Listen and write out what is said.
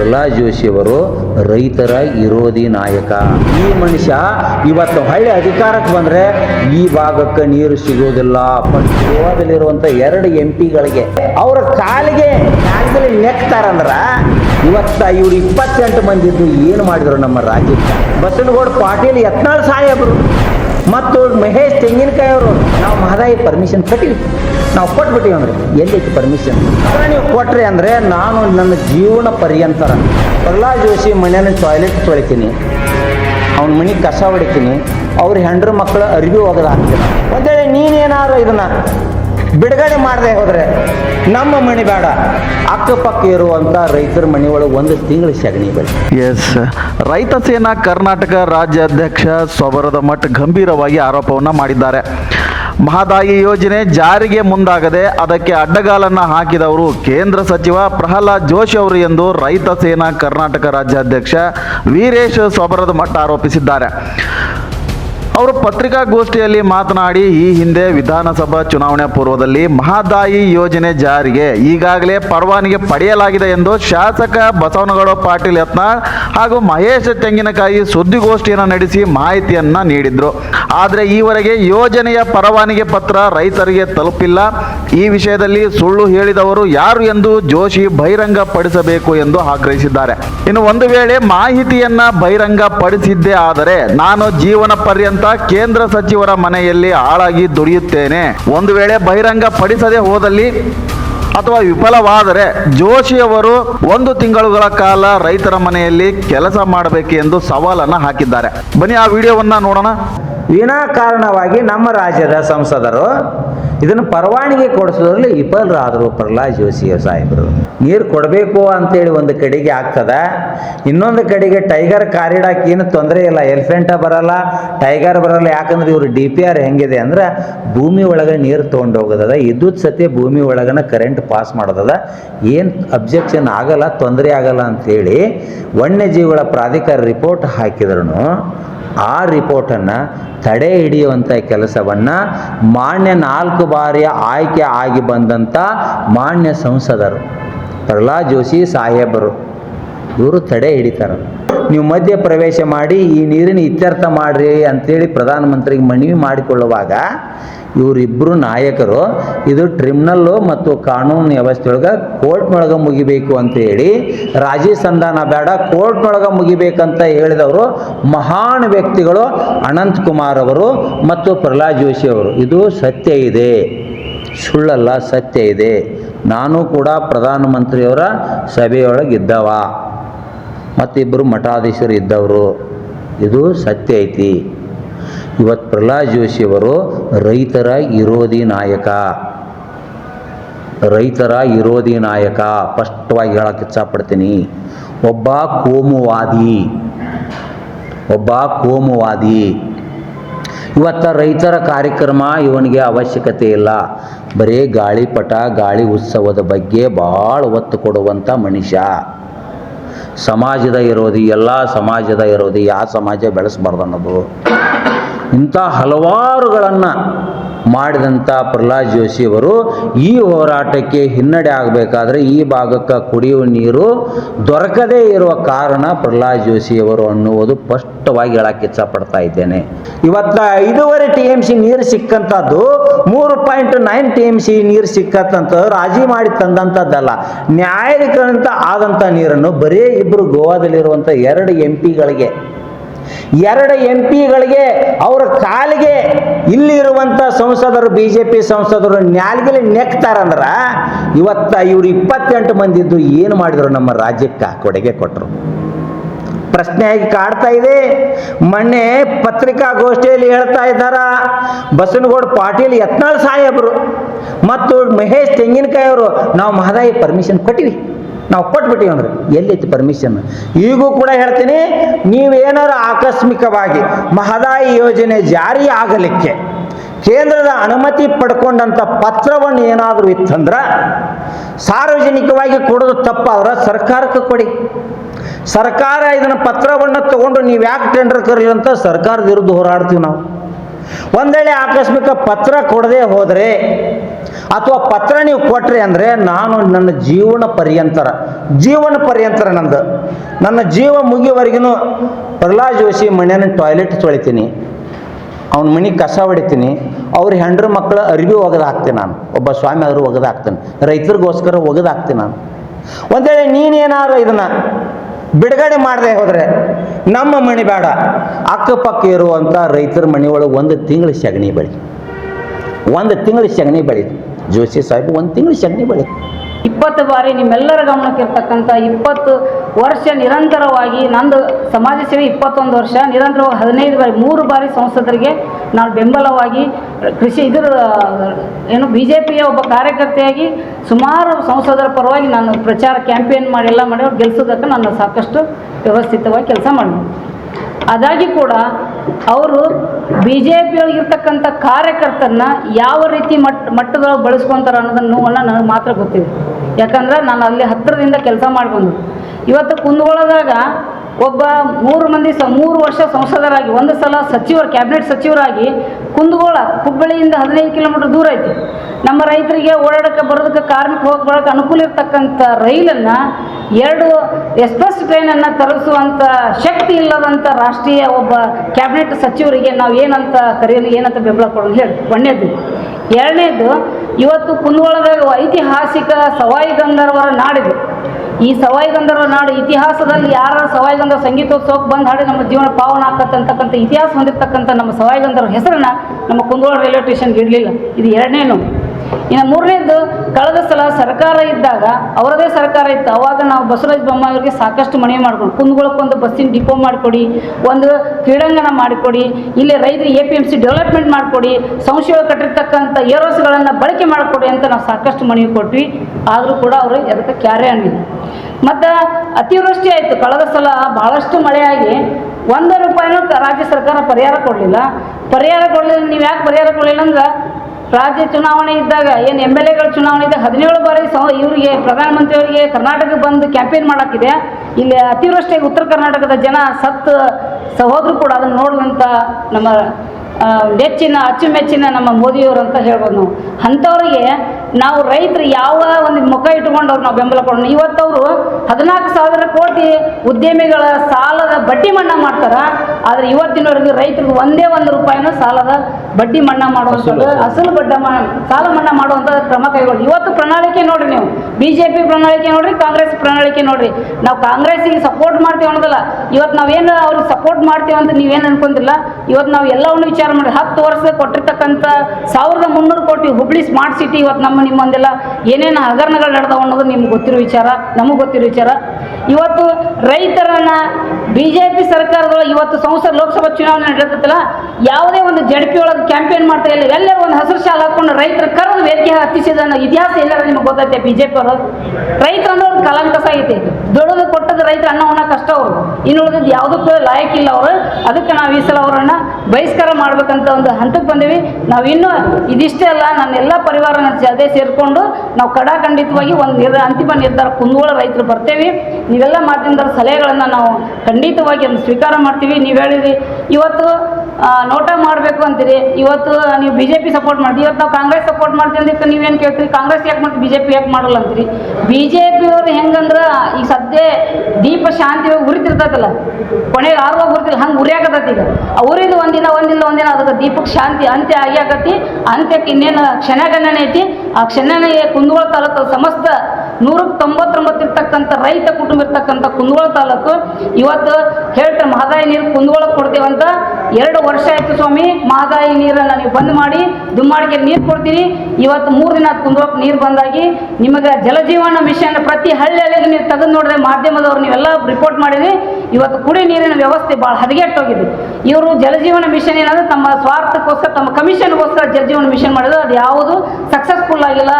ಪ್ರಹ್ಲಾದ್ ಜೋಶಿಯವರು ರೈತರ ವಿರೋಧಿ ನಾಯಕ. ಈ ಮನುಷ್ಯ ಇವತ್ತು ಹಳ್ಳಿ ಅಧಿಕಾರಕ್ಕೆ ಬಂದರೆ ಈ ಭಾಗಕ್ಕೆ ನೀರು ಸಿಗೋದಿಲ್ಲ. ಬಟ್ ಎರಡು ಎಂ ಪಿಗಳಿಗೆ ಅವರ ಕಾಲಿಗೆ ಕಾಲದಲ್ಲಿ ನೆಕ್ತಾರಂದ್ರ ಇವತ್ತ ಇವ್ರು ಇಪ್ಪತ್ತೆಂಟು ಮಂದಿ ಏನು ಮಾಡಿದ್ರು ನಮ್ಮ ರಾಜ್ಯಕ್ಕೆ? ಬಸನಗೌಡ ಪಾಟೀಲ್ ಯತ್ನಾಳ್ ಸಾಹೇಬರು. ಮತ್ತು ಮಹೇಶ್ ತೆಂಗಿನಕಾಯಿ ಅವರು ನಾವು ಮಹದಾಯಿ ಪರ್ಮಿಷನ್ ಕೊಟ್ಟಿವಿ ನಾವು ಕೊಟ್ಬಿಟ್ಟಿವಿ ಅಂದ್ರೆ, ಎಲ್ಲಿತ್ತು ಪರ್ಮಿಷನ್ ನೀವು ಕೊಟ್ರಿ ಅಂದರೆ, ನಾನು ನನ್ನ ಜೀವನ ಪರ್ಯಂತರ, ಪ್ರಹ್ಲಾದ್ ಜೋಶಿ ಮನೆಯನ್ನು ಟಾಯ್ಲೆಟ್ ತೊಳಿತೀನಿ. ಅವ್ನ ಮನೆ ಕಸ ಹೊಡಿತೀನಿ. ಅವ್ರ ಹೆಂಡ್ರ ಮಕ್ಕಳ ಅರಿವಿ ಒಗೆದು ಹಾಕ್ತೀನಿ ಒಂದೇಳಿ ನೀನೇನಾದ್ರು ಇದನ್ನ ಬಿಡುಗಡೆ ಮಾಡದೆ ಹೋದರೆ ನಮ್ಮ ಮಣಿ ಬೇಡ. ಅಕ್ಕಪಕ್ಕ ಇರುವಂಥ ರೈತರ ಮಣಿ ಒಳಗೆ ಒಂದು ತಿಂಗಳ ಸಗಣಿ ಎಸ್ ರೈತ ಸೇನಾ ಕರ್ನಾಟಕ ರಾಜ್ಯಾಧ್ಯಕ್ಷ ಸೊಬರದ ಮಠ ಗಂಭೀರವಾಗಿ ಆರೋಪವನ್ನು ಮಾಡಿದ್ದಾರೆ. ಮಹದಾಯಿ ಯೋಜನೆ ಜಾರಿಗೆ ಮುಂದಾಗದೆ ಅದಕ್ಕೆ ಅಡ್ಡಗಾಲನ್ನು ಹಾಕಿದವರು ಕೇಂದ್ರ ಸಚಿವ ಪ್ರಹ್ಲಾದ್ ಜೋಶಿ ಅವರು ಎಂದು ರೈತ ಸೇನಾ ಕರ್ನಾಟಕ ರಾಜ್ಯಾಧ್ಯಕ್ಷ ವೀರೇಶ್ ಸೊಬರದ ಮಠ ಆರೋಪಿಸಿದ್ದಾರೆ. ಅವರು ಪತ್ರಿಕಾಗೋಷ್ಠಿಯಲ್ಲಿ ಮಾತನಾಡಿ, ಈ ಹಿಂದೆ ವಿಧಾನಸಭಾ ಚುನಾವಣೆ ಪೂರ್ವದಲ್ಲಿ ಮಹದಾಯಿ ಯೋಜನೆ ಜಾರಿಗೆ ಈಗಾಗಲೇ ಪರವಾನಿಗೆ ಪಡೆಯಲಾಗಿದೆ ಎಂದು ಶಾಸಕ ಬಸವನಗೌಡ ಪಾಟೀಲ್ ಯತ್ನಾಳ್ ಹಾಗೂ ಮಹೇಶ್ ತೆಂಗಿನಕಾಯಿ ಸುದ್ದಿಗೋಷ್ಠಿಯನ್ನು ನಡೆಸಿ ಮಾಹಿತಿಯನ್ನ ನೀಡಿದ್ರು. ಆದರೆ ಈವರೆಗೆ ಯೋಜನೆಯ ಪರವಾನಿಗೆ ಪತ್ರ ರೈತರಿಗೆ ತಲುಪಿಲ್ಲ. ಈ ವಿಷಯದಲ್ಲಿ ಸುಳ್ಳು ಹೇಳಿದವರು ಯಾರು ಎಂದು ಜೋಶಿ ಬಹಿರಂಗ ಪಡಿಸಬೇಕು ಎಂದು ಆಗ್ರಹಿಸಿದ್ದಾರೆ. ಇನ್ನು ಒಂದು ವೇಳೆ ಮಾಹಿತಿಯನ್ನ ಬಹಿರಂಗ ಪಡಿಸಿದ್ದೇ ಆದರೆ ನಾನು ಜೀವನ ಪರ್ಯಂತ ಕೇಂದ್ರ ಸಚಿವರ ಮನೆಯಲ್ಲಿ ಆಳಾಗಿ ದುಡಿಯುತ್ತೇನೆ. ಒಂದು ವೇಳೆ ಬಹಿರಂಗ ಪಡಿಸದೆ ಹೋದಲ್ಲಿ ಅಥವಾ ವಿಫಲವಾದರೆ ಜೋಶಿಯವರು ಒಂದು ತಿಂಗಳುಗಳ ಕಾಲ ರೈತರ ಮನೆಯಲ್ಲಿ ಕೆಲಸ ಮಾಡಬೇಕು ಎಂದು ಸವಾಲನ್ನು ಹಾಕಿದ್ದಾರೆ. ಬನ್ನಿ ಆ ವಿಡಿಯೋವನ್ನ ನೋಡೋಣ. ವಿನಾಕಾರಣವಾಗಿ ನಮ್ಮ ರಾಜ್ಯದ ಸಂಸದರು ಇದನ್ನು ಪರವಾನಿಗೆ ಕೊಡಿಸೋದ್ರಲ್ಲಿ ವಿಫಲರಾದರು ಪ್ರಹ್ಲಾದ್ ಜೋಶಿ ಸಾಹೇಬರು. ನೀರು ಕೊಡಬೇಕು ಅಂತೇಳಿ ಒಂದು ಕಡೆಗೆ ಆಗ್ತದ, ಇನ್ನೊಂದು ಕಡೆಗೆ ಟೈಗರ್ ಕಾರಿಡಾಕ್ ಏನು ತೊಂದರೆ ಇಲ್ಲ, ಎಲಿಫೆಂಟ ಬರಲ್ಲ, ಟೈಗರ್ ಬರಲ್ಲ, ಯಾಕಂದ್ರೆ ಇವರು ಡಿ ಪಿ ಆರ್ ಹೆಂಗಿದೆ ಅಂದ್ರೆ ಭೂಮಿ ಒಳಗೆ ನೀರು ತೊಗೊಂಡು ಹೋಗೋದದ ವಿದ್ಯುತ್ ಸತ್ಯ ಭೂಮಿ ಒಳಗನ ಕರೆಂಟ್ ಪಾಸ್ ಮಾಡೋದದ, ಏನು ಅಬ್ಜೆಕ್ಷನ್ ಆಗಲ್ಲ, ತೊಂದರೆ ಆಗಲ್ಲ ಅಂತೇಳಿ ವನ್ಯಜೀವಿಗಳ ಪ್ರಾಧಿಕಾರ ರಿಪೋರ್ಟ್ ಹಾಕಿದ್ರು ಆ ರಿಪೋರ್ಟನ್ನು ತಡೆ ಹಿಡಿಯುವಂಥ ಕೆಲಸವನ್ನು ಮಾನ್ಯ ನಾಲ್ಕು ಬಾರಿಯ ಆಯ್ಕೆ ಆಗಿ ಬಂದಂಥ ಮಾನ್ಯ ಸಂಸದರು. ಪ್ರಹ್ಲಾದ್ ಜೋಶಿ ಸಾಹೇಬರು. ಇವರು ತಡೆ ಹಿಡಿತಾರ. ನೀವು ಮಧ್ಯ ಪ್ರವೇಶ ಮಾಡಿ ಈ ನೀರಿನ ಇತ್ಯರ್ಥ ಮಾಡ್ರಿ ಅಂತೇಳಿ ಪ್ರಧಾನಮಂತ್ರಿಗೆ ಮನವಿ ಮಾಡಿಕೊಳ್ಳುವಾಗ ಇವರಿಬ್ಬರು ನಾಯಕರು ಇದು ಟ್ರಿಮ್ನಲ್ಲು ಮತ್ತು ಕಾನೂನು ವ್ಯವಸ್ಥೆಯೊಳಗೆ ಕೋರ್ಟ್ನೊಳಗೆ ಮುಗಿಬೇಕು ಅಂತೇಳಿ ರಾಜೀ ಸಂಧಾನ ಬೇಡ, ಕೋರ್ಟ್ನೊಳಗೆ ಮುಗಿಬೇಕಂತ ಹೇಳಿದವರು ಮಹಾನ್ ವ್ಯಕ್ತಿಗಳು ಅನಂತ್ ಕುಮಾರ್ ಅವರು ಮತ್ತು ಪ್ರಹ್ಲಾದ್ ಜೋಶಿ ಅವರು. ಇದು ಸತ್ಯ ಇದೆ. ಸುಳ್ಳಲ್ಲ, ಸತ್ಯ ಇದೆ. ನಾನು ಕೂಡ ಪ್ರಧಾನಮಂತ್ರಿಯವರ ಸಭೆಯೊಳಗೆ ಇದ್ದವ ಮತ್ತಿಬ್ಬರು ಮಠಾಧೀಶರು ಇದ್ದವರು. ಇದು ಸತ್ಯ ಐತಿ. ಇವತ್ತು ಪ್ರಹ್ಲಾದ್ ಜೋಶಿಯವರು ರೈತರ ವಿರೋಧಿ ನಾಯಕ. ರೈತರ ವಿರೋಧಿ ನಾಯಕ ಸ್ಪಷ್ಟವಾಗಿ ಹೇಳಕ್ಕೆ ಇಚ್ಛಪಡ್ತೀನಿ. ಒಬ್ಬ ಕೋಮುವಾದಿ. ಒಬ್ಬ ಕೋಮುವಾದಿ. ಇವತ್ತ ರೈತರ ಕಾರ್ಯಕ್ರಮ ಇವನಿಗೆ ಅವಶ್ಯಕತೆ ಇಲ್ಲ. ಬರೀ ಗಾಳಿಪಟ, ಗಾಳಿ ಉತ್ಸವದ ಬಗ್ಗೆ ಭಾಳ ಒತ್ತು ಕೊಡುವಂಥ ಮನುಷ್ಯ. ಸಮಾಜದ ಇರೋದು ಎಲ್ಲ ಸಮಾಜದ ಇರೋದು ಯಾವ ಸಮಾಜ ಬೆಳೆಸ್ಬಾರ್ದು ಅನ್ನೋದು. ಇಂಥ ಹಲವಾರುಗಳನ್ನು ಮಾಡಿದಂಥ ಪ್ರಹ್ಲಾದ್ ಜೋಶಿಯವರು ಈ ಹೋರಾಟಕ್ಕೆ ಹಿನ್ನಡೆ ಆಗಬೇಕಾದ್ರೆ ಈ ಭಾಗಕ್ಕೆ ಕುಡಿಯುವ ನೀರು ದೊರಕದೇ ಇರುವ ಕಾರಣ ಪ್ರಹ್ಲಾದ್ ಜೋಶಿಯವರು ಅನ್ನುವುದು ಸ್ಪಷ್ಟವಾಗಿ ಹೇಳಕ್ಕೆ ಇಚ್ಛಪಡ್ತಾ ಇದ್ದೇನೆ. ಇವತ್ತ ಐದೂವರೆ ಟಿ ಎಂ ಸಿ ನೀರು ಸಿಕ್ಕಂಥದ್ದು ಮೂರು point nine T M C ನೀರು ಸಿಕ್ಕಂಥದ್ದು ರಾಜಿ ಮಾಡಿ ತಂದಂಥದ್ದಲ್ಲ ನ್ಯಾಯಾಧಿಕರಣಂತ ಆದಂಥ ನೀರನ್ನು ಬರೀ ಇಬ್ಬರು ಗೋವಾದಲ್ಲಿರುವಂಥ ಎರಡು ಎಂ ಪಿಗಳಿಗೆ ಎರಡು ಎಂ ಪಿಗಳಿಗೆ ಅವರ ಕಾಲಿಗೆ ಇಲ್ಲಿರುವಂಥ ಸಂಸದರು ಬಿ ಜೆ ಪಿ ಸಂಸದರು ನ್ಯಾಲ್ಗಿಲಿ ನೆಕ್ತಾರಂದ್ರ ಇವತ್ತ ಇವ್ರು ಇಪ್ಪತ್ತೆಂಟು ಮಂದಿ ಇದ್ದು ಏನು ಮಾಡಿದ್ರು ನಮ್ಮ ರಾಜ್ಯಕ್ಕೆ ಕೊಡುಗೆ ಕೊಟ್ಟರು ಪ್ರಶ್ನೆಯಾಗಿ ಕಾಡ್ತಾ ಇದೆ. ಮೊನ್ನೆ ಪತ್ರಿಕಾಗೋಷ್ಠಿಯಲ್ಲಿ ಹೇಳ್ತಾ ಇದ್ದಾರ, ಬಸನಗೌಡ ಪಾಟೀಲ್ ಯತ್ನಾಳ್ ಸಾಹೇಬರು ಮತ್ತು ಮಹೇಶ್ ತೆಂಗಿನಕಾಯಿ ಅವರು, ನಾವು ಮಹದಾಯಿ ಪರ್ಮಿಷನ್ ಕೊಟ್ಟಿವಿ. ನಾವು ಕೊಟ್ಬಿಟ್ಟಿವಿ ಅಂದ್ರೆ ಎಲ್ಲೈತಿ ಪರ್ಮಿಷನ್ ಈಗೂ ಕೂಡ ಹೇಳ್ತೀನಿ ನೀವೇನಾರು ಆಕಸ್ಮಿಕವಾಗಿ ಮಹದಾಯಿ ಯೋಜನೆ ಜಾರಿ ಆಗಲಿಕ್ಕೆ ಕೇಂದ್ರದ ಅನುಮತಿ ಪಡ್ಕೊಂಡಂಥ ಪತ್ರವನ್ನು ಏನಾದರೂ ಇತ್ತಂದ್ರೆ ಸಾರ್ವಜನಿಕವಾಗಿ ಕೊಡೋದು ತಪ್ಪಾದ್ರೆ ಸರ್ಕಾರಕ್ಕೆ ಕೊಡಿ. ಸರ್ಕಾರ ಇದನ್ನು ಪತ್ರವನ್ನು ತಗೊಂಡು ನೀವು ಯಾಕೆ ಟೆಂಡರ್ ಕರೀಲಿ ಅಂತ ಸರ್ಕಾರದ ವಿರುದ್ಧ ಹೋರಾಡ್ತೀವಿ ನಾವು. ಒಂದೇಳೆ ಆಕಸ್ಮಿಕ ಪತ್ರ ಕೊಡದೆ ಹೋದರೆ ಅಥವಾ ಪತ್ರ ನೀವು ಕೊಟ್ರಿ ಅಂದರೆ ನಾನು ನನ್ನ ಜೀವನ ಪರ್ಯಂತರ ಜೀವನ ಪರ್ಯಂತರ ನಂದು. ನನ್ನ ಜೀವ ಮುಗಿಯವರೆಗೂ ಪ್ರಹ್ಲಾದ್ ಜೋಶಿ ಮನೆಯನ್ನು ಟಾಯ್ಲೆಟ್ ತೊಳಿತೀನಿ. ಅವ್ನ ಮನೆ ಕಸ ಹೊಡಿತೀನಿ. ಅವ್ರ ಹೆಂಡ್ರ ಮಕ್ಕಳ ಅರಿವಿ ಒಗೆದು ಹಾಕ್ತೀನಿ ನಾನು. ಒಬ್ಬ ಸ್ವಾಮಿ ಆದರೂ ಒಗೆದು ಹಾಕ್ತೀನಿ ರೈತರಿಗೋಸ್ಕರ ಒಗೆದು ಹಾಕ್ತೀನಿ ನಾನು. ಒಂದೇಳೆ ನೀನೇನಾರು ಇದನ್ನ ಬಿಡುಗಡೆ ಮಾಡದೆ ಹೋದರೆ ನಮ್ಮ ಮಣಿ ಬೇಡ. ಅಕ್ಕಪಕ್ಕ ಇರುವಂಥ ರೈತರ ಮನೆ ಒಳಗೆ ಒಂದು ತಿಂಗಳು ಸಗಣಿ ಬೆಳಿ. ಒಂದು ತಿಂಗಳು ಸಗಣಿ ಬೆಳೀತು. ಜೋಶಿ ಸಾಹೇಬ್ ಒಂದು ತಿಂಗಳು ಸಗಣಿ ಬೆಳೀತು. ಇಪ್ಪತ್ತು ಬಾರಿ ನಿಮ್ಮೆಲ್ಲರ ಗಮನಕ್ಕೆ ಗಮನಕ್ಕಿರ್ತಕ್ಕಂಥ ಇಪ್ಪತ್ತು ವರ್ಷ ನಿರಂತರವಾಗಿ ನಂದು ಸಮಾಜ ಸೇವೆ ಇಪ್ಪತ್ತೊಂದು ವರ್ಷ, ನಿರಂತರವಾಗಿ ಹದಿನೈದು ಬಾರಿ, ಮೂರು ಬಾರಿ ಸಂಸದರಿಗೆ ನಾನು ಬೆಂಬಲವಾಗಿ ಕೃಷಿ ಇದರ, ಏನು ಬಿ ಜೆ ಪಿಯ ಒಬ್ಬ ಕಾರ್ಯಕರ್ತೆಯಾಗಿ ಸುಮಾರು ಸಂಸದರ ಪರವಾಗಿ ನಾನು ಪ್ರಚಾರ ಕ್ಯಾಂಪೇನ್ ಮಾಡಿ ಎಲ್ಲ ಮಾಡಿ ಗೆಲ್ಸೋದಕ್ಕೆ ನಾನು ಸಾಕಷ್ಟು ವ್ಯವಸ್ಥಿತವಾಗಿ ಕೆಲಸ ಮಾಡಿದೆ ಅದಾಗಿ ಕೂಡ ಅವರು ಬಿ ಜೆ ಪಿಯೊಳಗಿರ್ತಕ್ಕಂಥ ಕಾರ್ಯಕರ್ತರನ್ನ ಯಾವ ರೀತಿ ಮಟ್, ಮಟ್ಟದೊಳಗೆ ಬಳಸ್ಕೊತಾರೆ ಅನ್ನೋದನ್ನು ನೋವನ್ನು ನನಗೆ ಮಾತ್ರ ಗೊತ್ತಿದೆ ಯಾಕಂದ್ರೆ ನಾನು ಅಲ್ಲಿ ಹತ್ತಿರದಿಂದ ಕೆಲಸ ಮಾಡಿ ಇವತ್ತು ಕುಂದಗೋಳದಾಗ ಒಬ್ಬ ಮೂರು ಮಂದಿ ಸ ಮೂರು ವರ್ಷ ಸಂಸದರಾಗಿ, ಒಂದು ಸಲ ಸಚಿವರು, ಕ್ಯಾಬಿನೆಟ್ ಸಚಿವರಾಗಿ ಕುಂದಗೋಳ, ಹುಬ್ಬಳ್ಳಿಯಿಂದ ಹದಿನೈದು ಕಿಲೋಮೀಟರ್ ದೂರ ಐತಿ. ನಮ್ಮ ರೈತರಿಗೆ ಓಡಾಡೋಕ್ಕೆ ಬರೋದಕ್ಕೆ ಕಾರ್ಮಿಕ ಹೋಗಿ ಅನುಕೂಲ ಇರ್ತಕ್ಕಂಥ ರೈಲನ್ನು ಎರಡು ಎಕ್ಸ್ಪ್ರೆಸ್ ಟ್ರೈನನ್ನು ತರಿಸುವಂಥ ಶಕ್ತಿ ಇಲ್ಲದಂಥ ರಾಷ್ಟ್ರೀಯ ಒಬ್ಬ ಕ್ಯಾಬಿನೆಟ್ ಸಚಿವರಿಗೆ ನಾವು ಏನಂತ ಕರೆಯಲು ಏನಂತ ಬೆಂಬಲ ಕೊಡೋದು ಹೇಳಿ. ಒಂದೇದು ಎರಡನೇದು, ಇವತ್ತು ಕುಂದಗೋಳದಾಗ ಐತಿಹಾಸಿಕ ಸವಾಯಿ ಗಂಧರ್ವರ ನಾಡಿದೆ. ಈ ಸವಾಯಿ ಗಂಧರ್ವ ನಾಡು ಇತಿಹಾಸದಲ್ಲಿ ಯಾರ ಸವಾಯಿ ಗಂಧರ್ವ ಸಂಗೀತೋತ್ಸವಕ್ಕೆ ಬಂದು ಹಾಡಿ ನಮ್ಮ ಜೀವನ ಪಾವನ ಆಕತ್ತಂತಕ್ಕಂಥ ಇತಿಹಾಸ ಹೊಂದಿರತಕ್ಕಂಥ ನಮ್ಮ ಸವಾಯಿ ಹೆಸರನ್ನು ಹೆಸರನ್ನ ನಮ್ಮ ಕುಂದಗೋಳ ರೈಲ್ವೆ ಸ್ಟೇಷನ್ಗೆ ಇಡಲಿಲ್ಲ. ಇದು ಎರಡನೇನು? ಇನ್ನು ಮೂರನೇದು, ಕಳೆದ ಸಲ ಸರ್ಕಾರ ಇದ್ದಾಗ ಅವರದೇ ಸರ್ಕಾರ ಇತ್ತು. ಅವಾಗ ನಾವು ಬಸವರಾಜ ಬೊಮ್ಮಾಯಿಯವ್ರಿಗೆ ಸಾಕಷ್ಟು ಮನವಿ ಮಾಡ್ಕೊಂಡು ಕುಂದಗೋಳಕ್ಕೊಂದು ಬಸ್ಸಿನ ಡಿಪೋ ಮಾಡಿಕೊಡಿ, ಒಂದು ಕ್ರೀಡಾಂಗಣ ಮಾಡಿಕೊಡಿ, ಇಲ್ಲಿ ರೈತರು A P M C development ಮಾಡಿಕೊಡಿ ಸಂಶಯ ಕಟ್ಟಿರ್ತಕ್ಕಂಥ ಏರೋಸ್ಗಳನ್ನು ಬಳಕೆ ಮಾಡಿಕೊಡಿ ಅಂತ ನಾವು ಸಾಕಷ್ಟು ಮನವಿ ಕೊಟ್ವಿ. ಆದರೂ ಕೂಡ ಅವರು ಅದಕ್ಕೆ ಕ್ಯಾರೆ ಅನ್ನಿಲ್ಲ. ಮತ್ತು ಅತಿವೃಷ್ಟಿ ಆಯಿತು. ಕಳೆದ ಸಲ ಭಾಳಷ್ಟು ಮಳೆಯಾಗಿ ಒಂದು ರೂಪಾಯಿನೂ ರಾಜ್ಯ ಸರ್ಕಾರ ಪರಿಹಾರ ಕೊಡಲಿಲ್ಲ. ಪರಿಹಾರ ಕೊಡಲಿಲ್ಲ. ನೀವು ಯಾಕೆ ಪರಿಹಾರ ಕೊಡಲಿಲ್ಲ ಅಂದ್ರೆ ರಾಜ್ಯ ಚುನಾವಣೆ ಇದ್ದಾಗ ಏನು ಎಂ ಎಲ್ ಎಗಳ ಚುನಾವಣೆ ಇದ್ದಾಗ ಹದಿನೇಳು ಬಾರಿ ಸಹ ಇವರಿಗೆ ಪ್ರಧಾನಮಂತ್ರಿಯವರಿಗೆ ಕರ್ನಾಟಕಕ್ಕೆ ಬಂದು ಕ್ಯಾಂಪೇನ್ ಮಾಡೋಕ್ಕಿದೆ. ಇಲ್ಲಿ ಅತಿವೃಷ್ಟಿಯಾಗಿ ಉತ್ತರ ಕರ್ನಾಟಕದ ಜನ ಸತ್ತು ಸಹೋದರು ಕೂಡ ಅದನ್ನು ನೋಡಿದಂಥ ನಮ್ಮ ಮೆಚ್ಚಿನ ಅಚ್ಚುಮೆಚ್ಚಿನ ನಮ್ಮ ಮೋದಿಯವರು ಅಂತ ಹೇಳ್ಬೋದು ನಾವು. ಅಂಥವ್ರಿಗೆ ನಾವು ರೈತರು ಯಾವ ಒಂದು ಮುಖ ಇಟ್ಕೊಂಡು ಅವ್ರು ನಾವು ಬೆಂಬಲ ಕೊಡೋಣ. ಇವತ್ತವರು ಹದಿನಾಲ್ಕು ಸಾವಿರ ಕೋಟಿ ಉದ್ಯಮಿಗಳ ಸಾಲದ ಬಡ್ಡಿ ಮನ್ನಾ ಮಾಡ್ತಾರ? ಆದರೆ ಇವತ್ತಿನವರೆಗೂ ರೈತರಿಗೆ ಒಂದೇ ಒಂದು ರೂಪಾಯಿನೂ ಸಾಲದ ಬಡ್ಡಿ ಮನ್ನಾ ಮಾಡುವಂಥದ್ದು ಅಸಲು. ಬಡ್ಡ ಸಾಲ ಮನ್ನಾ ಮಾಡುವಂಥ ಕ್ರಮ ಕೈಗೊಳ್ಳಿ ಇವತ್ತು ಪ್ರಣಾಳಿಕೆ ನೋಡ್ರಿ ನೀವು. ಬಿ ಜೆ ಪಿ ಪ್ರಣಾಳಿಕೆ ನೋಡ್ರಿ ಕಾಂಗ್ರೆಸ್ ಪ್ರಣಾಳಿಕೆ ನೋಡ್ರಿ. ನಾವು ಕಾಂಗ್ರೆಸ್ಸಿಗೆ ಸಪೋರ್ಟ್ ಮಾಡ್ತೀವಿ ಅನ್ನೋದಲ್ಲ. ಇವತ್ತು ನಾವೇನು ಅವ್ರಿಗೆ ಸಪೋರ್ಟ್ ಮಾಡ್ತೀವಿ ಅಂತ ನೀವೇನು ಅನ್ಕೊಂತಿಲ್ಲ ಇವತ್ತು ನಾವು ಎಲ್ಲವನ್ನು ವಿಚಾರ ಮಾಡಿ ಹತ್ತು ವರ್ಷ ಕೊಟ್ಟಿರ್ತಕ್ಕಂಥ ಸಾವಿರದ ಮುನ್ನೂರು ಕೋಟಿ ಹುಬ್ಳಿ ಸ್ಮಾರ್ಟ್ ಸಿಟಿ ಇವತ್ತು ನಮ್ಮ ನಿಮ್ಮೊಂದೆಲ್ಲ. ಏನೇನು ಹಗರಣಗಳು ನಡೆದವು ಅನ್ನೋದು ನಿಮ್ಗೆ ಗೊತ್ತಿರೋ ವಿಚಾರ ನಮಗೆ ಗೊತ್ತಿರೋ ವಿಚಾರ. ಇವತ್ತು ರೈತರನ್ನ ಬಿ ಜೆ ಪಿ ಸರ್ಕಾರದ ಇವತ್ತು ಸಂಸತ್ ಲೋಕಸಭಾ ಚುನಾವಣೆ ನಡೆಯುತ್ತಲ್ಲ ಯಾವುದೇ ಒಂದು ಜಡ್ಪಿ ಒಳಗೆ ಕ್ಯಾಂಪೇನ್ ಮಾಡ್ತಾ ಇಲ್ಲ ಎಲ್ಲೇ ಒಂದು ಹಸಿರು ಶಾಲೆ ಹಾಕೊಂಡು ರೈತರ ಕರೆದು ವೇದಿಕೆ ಹತ್ತಿಸಿದ ಇತಿಹಾಸ ಎಲ್ಲರೂ ನಿಮಗೆ ಗೊತ್ತೈತೆ, ಬಿಜೆಪಿ ಅವರು. ರೈತರು ಅಂದ್ರೆ ಒಂದು ಕಲಂಕಸ ಐತಿ ದುಡಿದು ಕೊಟ್ಟದ ರೈತರ ಅನ್ನ ಕಷ್ಟ ಅವರು. ಇನ್ನು ಉಳಿದದ್ದು ಯಾವುದಕ್ಕೂ ಲಾಯಕ್ಕಿಲ್ಲ ಅವರು. ಅದಕ್ಕೆ ನಾವು ಈ ಸಲ ಅವರನ್ನು ಬಹಿಷ್ಕಾರ ಮಾಡ್ಬೇಕಂತ ಒಂದು ಹಂತಕ್ಕೆ ಬಂದೀವಿ. ನಾವು ಇನ್ನೂ ಇದಿಷ್ಟೇ ಅಲ್ಲ, ನನ್ನ ಎಲ್ಲ ಪರಿವಾರ ಅದೇ ಸೇರಿಕೊಂಡು ನಾವು ಕಡಾಖಂಡಿತವಾಗಿ ಒಂದು ನಿರ್, ಅಂತಿಮ ನಿರ್ಧಾರ ಕುಂದಗೋಳ ರೈತರು ಬರ್ತೇವೆ. ನೀವೆಲ್ಲ ಮಾಧ್ಯಮದವ್ರ ಸಲಹೆಗಳನ್ನು ನಾವು ಖಂಡಿತವಾಗಿ ಅದನ್ನು ಸ್ವೀಕಾರ ಮಾಡ್ತೀವಿ. ನೀವು ಹೇಳಿದ್ರಿ, ಇವತ್ತು ನೋಟ ಮಾಡಬೇಕು ಅಂತೀರಿ? ಇವತ್ತು ನೀವು ಬಿ ಜೆ ಪಿ ಸಪೋರ್ಟ್ ಮಾಡ್ತೀವಿ ಇವತ್ತು ನಾವು ಕಾಂಗ್ರೆಸ್ ಸಪೋರ್ಟ್ ಮಾಡ್ತೀವಿ ನೀವು ನೀವೇನು ಕೇಳ್ತೀರಿ? ಕಾಂಗ್ರೆಸ್ ಯಾಕೆ ಮಾಡ್ತೀವಿ ಬಿ ಜೆ ಪಿ ಯಾಕೆ ಮಾಡಲ್ಲ ಅಂತೀರಿ? ಬಿ ಜೆ ಪಿಯವ್ರು ಹೆಂಗಂದ್ರೆ ಈಗ ಸದ್ಯ ದೀಪ ಶಾಂತಿ ಉರಿತಿರ್ತೈತಲ್ಲ? ಕೊನೆಗೆ ಆರೋಗ್ಯ ಉರಿತಿಲ್ಲ, ಹಂಗೆ ಉರಿಯಾಕತ್ತೈತಿ ಈಗ. ಆ ಉರಿದು ಒಂದಿನ ಒಂದಿಲ್ಲ ಒಂದಿನ ಅದಕ್ಕೆ ದೀಪಕ್ಕೆ ಶಾಂತಿ ಅಂತ್ಯ ಆಗಿ ಆಗತ್ತಿ ಅಂತ್ಯಕ್ಕೆ ಇನ್ನೇನು ಕ್ಷಣಗಣನೆ ಐತಿ. ಆ ಕ್ಷಣನೆ ಕುಂದಗೋಳ ತಾಲೂಕು ಸಮಸ್ತ ನೂರಕ್ಕೆ ತೊಂಬತ್ತೊಂಬತ್ತು ಇರ್ತಕ್ಕಂಥ ರೈತ ಕುಟುಂಬ ಇರ್ತಕ್ಕಂಥ ಕುಂದಗೋಳ ತಾಲೂಕು. ಇವತ್ತು ಹೇಳ್ತಾರೆ, ಮಹದಾಯಿ ನೀರು ಕುಂದಗೋಳಕ್ಕೆ ಕೊಡ್ತೀವಂತ ಎರಡು ವರ್ಷ ಆಯ್ತು ಸ್ವಾಮಿ ಮಹದಾಯಿ ನೀರನ್ನು ನೀವು ಬಂದ್ ಮಾಡಿ, ದುಮ್ಮಾಡಿಗೆ ನೀರು ಕೊಡ್ತೀರಿ. ಇವತ್ತು ಮೂರು ದಿನ ಕುಂದೋಕ್ ನೀರು ಬಂದಾಗಿ ನಿಮಗೆ ಜಲಜೀವನ ಮಿಷನ್ ಪ್ರತಿ ಹಳ್ಳಿಯಲ್ಲಿ ನೀವು ತೆಗೆದು ನೋಡಿದ್ರೆ ಮಾಧ್ಯಮದವ್ರು ನೀವೆಲ್ಲ ರಿಪೋರ್ಟ್ ಮಾಡಿದ್ರಿ ಇವತ್ತು ಕುಡಿ ನೀರಿನ ವ್ಯವಸ್ಥೆ ಭಾಳ ಹದಗೆಟ್ಟೋಗಿದೆ ಇವರು ಜಲಜೀವನ ಮಿಷನ್ ಏನಂದ್ರೆ ತಮ್ಮ ಸ್ವಾರ್ಥಕ್ಕೋಸ್ಕರ, ತಮ್ಮ ಕಮಿಷನ್ಗೋಸ್ಕರ ಜಲಜೀವನ ಮಿಷನ್ ಮಾಡಿದ್ರು. ಅದು ಯಾವುದು ಸಕ್ಸಸ್ಫುಲ್ ಆಗಿಲ್ಲ.